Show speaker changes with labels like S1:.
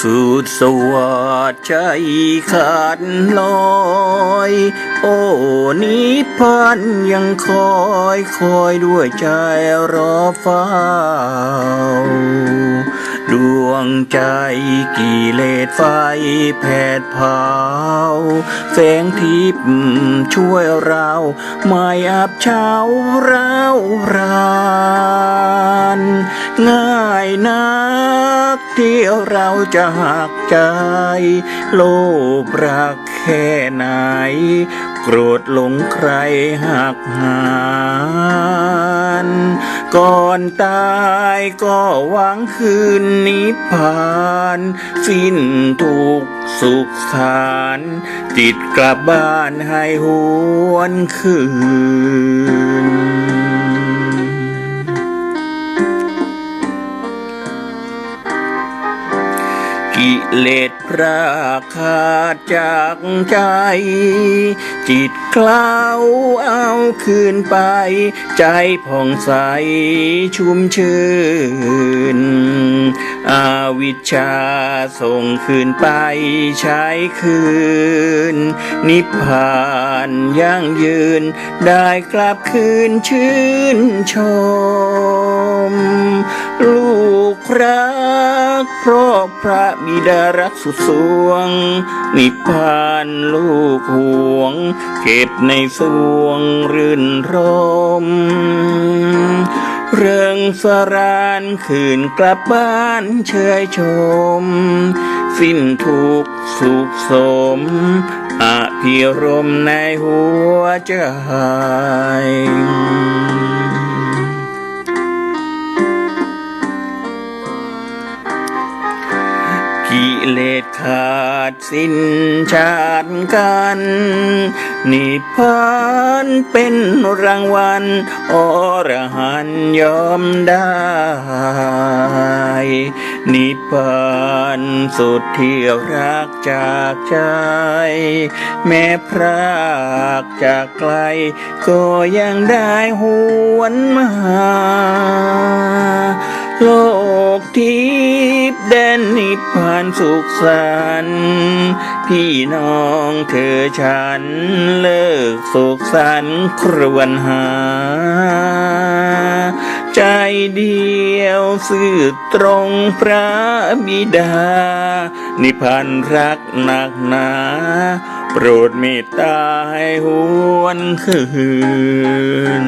S1: สุดสวัสดใจขาดลอย โอ้นิพพานยังคอยคอยด้วยใจรอเฝ้า ดวงใจกิเลสไฟแผดเผาแสงทิพย์ช่วยเรา ไม่อับเฉาเราราน ง่ายนั กที่เราจะหักใจ โลภรักแค่ไหน โกรธหลงใครหักหานก่อนตายก็หวังคืนนิพพาน สิ้นทุกสุขสารจิตกลับบ้านให้หวนคืน เลสพรากขาดจากใจ จิตเคล้าเอาคืนไป ใจผ่องใสชุ่มชื่น อาวิชชาส่งคืนไปใช้คืน นิพพานยั่งยืน ได้กลับคืนชื่นชม พระบิดารักสุดสวง นิพพานลูกห่วง เก็บในสวงรื่นรม เรื่องสรานคืนกลับบ้านเชยชม สิ้นทุกสุขสมอภิรมในหัวใจ กิเลสขาดสิ้นชาติกัน นิพพานเป็นรางวัลอรหันยอมได้ นิพพานสุดที่รักจากใจแม้พรากจากไกล ก็ยังได้หวนมา โลกทิพย์แดนนิพพานสุขสันต์พี่น้องเธอฉันเลิกสุขสันต์ครวนหา ใจเดียวสื่อตรงพระบิดา นิพพานรักหนักหนาโปรดเมตตาให้หวนคืน